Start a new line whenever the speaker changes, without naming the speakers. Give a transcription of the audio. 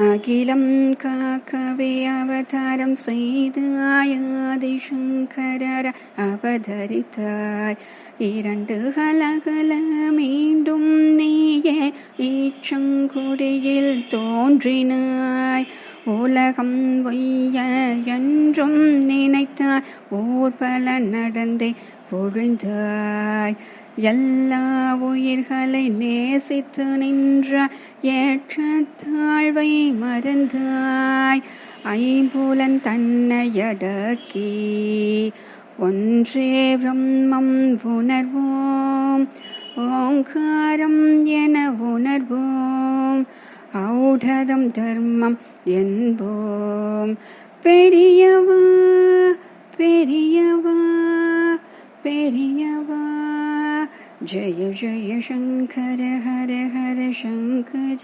அகிலம் காக்கவே அவதாரம் செய்து ஆயாதி சங்கரர அவதரித்தாய். இரண்டு கலகல மீண்டும் நீயே ஈச்சங்குடியில் தோன்றினாய். உலகம் பொய்ய என்றும் நினைத்தாய். ஊர்பல நடந்தே பொழிந்தாய். எல்லா உயிர்களை நேசித்து நின்ற ஏற்றத்தாழ்வை மறந்தாய். ஐம்புலன் தன்னையடக்கி ஒன்றே பிரம்மம் உணர்வோம். ஓங்காரம் என உணர்வோம். ஔடதம் தர்மம் என்போம் பெரியவா பெரியவா பெரியவா ஜய ஜய சங்கர ஹர ஹர சங்கர